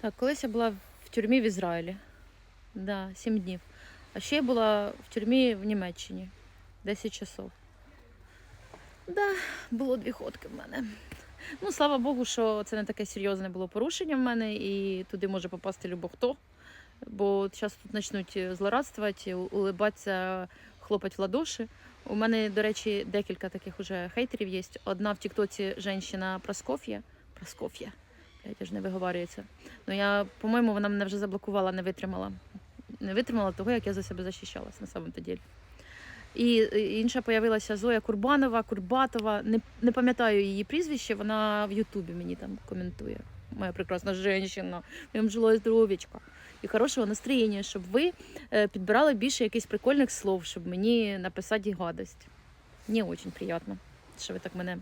Так, колись я була в тюрмі в Ізраїлі. Да, 7 днів. А ще я була в тюрмі в Німеччині 10 часов. Да, було дві ходки в мене. Ну, слава Богу, що це не таке серйозне було порушення в мене, і туди може попасти любо хто. Бо зараз тут почнуть злорадствувати, улибатися, хлопати в ладоші. У мене, до речі, декілька таких уже хейтерів є. Одна в Тіктоці жінка Проскоф'я. Проскоф'я. Блядь, аж не виговорюється. Ну я, по-моєму, вона мене вже заблокувала, не витримала. Не витримала того, як я за себе захищалась на самом-то ділі. І інша появилася Зоя Курбанова, Курбатова. Не, не пам'ятаю її прізвище, вона в Ютубі мені там коментує. Моя прекрасна жінка, вам жило здоров'ячка. І хорошого настроєння, щоб ви е, підбирали більше якихось прикольних слов, щоб мені написати гадость. Мені дуже приємно, що ви так мене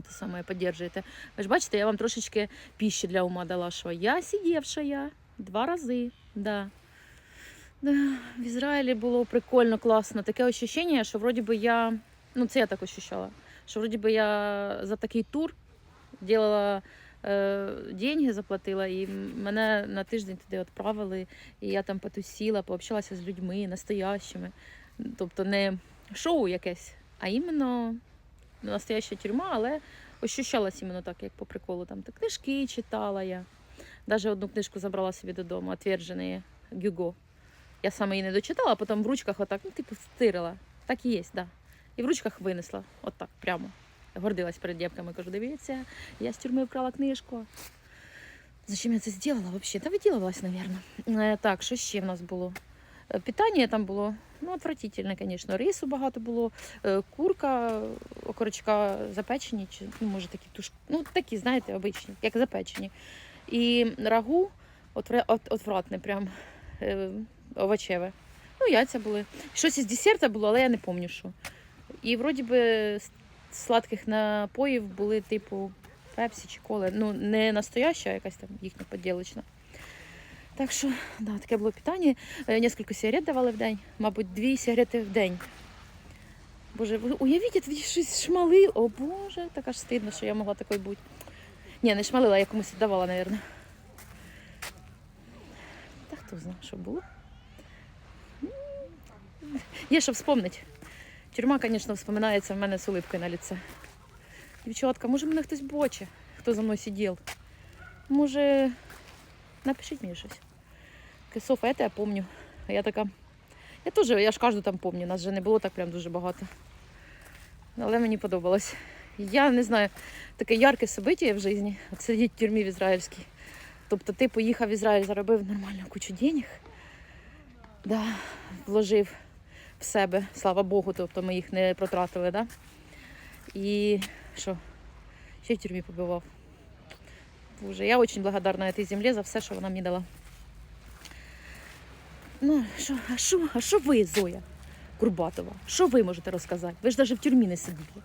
це саме підтримуєте. Ви ж бачите, я вам трошечки пищі для ума дала, що я сидівша два рази. Да. Да, в Ізраїлі було прикольно, класно. Таке ощущення, що вроді би я. Ну, це я так ощущала. Що вроді би я за такий тур ділала е, деньги, заплатила, і мене на тиждень туди відправили. І я там потусіла, пообщалася з людьми настоящими. Тобто не шоу якесь, а іменно настояща тюрма, але ощущалась іменно так, як по приколу. Там так, книжки читала я. Навіть одну книжку забрала собі додому, «Отвержені» Гюго. Я саме її не дочитала, а потім в ручках отак, ну, типу, стирила. Так і є, да. І в ручках винесла. Отак, прямо. Гордилась перед дівками. Кажу, дивіться, я з тюрми вкрала книжку. Зачем я це зробила взагалі? Та виділилась, мабуть. Так, що ще в нас було? Е, Питання там було, ну, отвратительне, звісно. Рису багато було, е, курка, окорочка запечені, чи, ну, може, такі туш... ну, такі, знаєте, обичні, як запечені. І рагу отвратне, прям е, овочеве. Ну, яйця були. Щось із десерта було, але я не пам'ятаю, що. І вроді би сладких напоїв були типу пепсі чи коли. Ну, не настояща, а якась там їхня поділочна. Так що, да, таке було питання. Е, Несколько сигарет давали в день, мабуть, дві сигарети в день. Боже, уявіть, тоді щось шмалив. О Боже, так аж стидно, що я могла такою бути. Ні, не шмалила, я комусь віддавала, мабуть. Та хто знає, що було. Є що вспомнити. Тюрма, звісно, вспоминається в мене з улыбкою на лице. Дівчатка, може мене хтось боче, хто за мною сидів. Може, напишіть мені щось. Софа, я тебе помню. Я така. Я теж, я ж кожну там помню, нас вже не було так прям дуже багато. Але мені подобалось. Я не знаю, таке ярке собиття в житті, от сидіти в тюрмі в ізраїльській. Тобто ти поїхав в Ізраїль, заробив нормальну кучу денег, да, вложив в себе, слава Богу, тобто ми їх не протратили, да? І що? Ще в тюрмі побивав. Боже, я очень благодарна этой землі за все, що вона мені дала. Ну, що, а що, а що ви, Зоя Курбатова? Що ви можете розказати? Ви ж навіть в тюрмі не сиділи.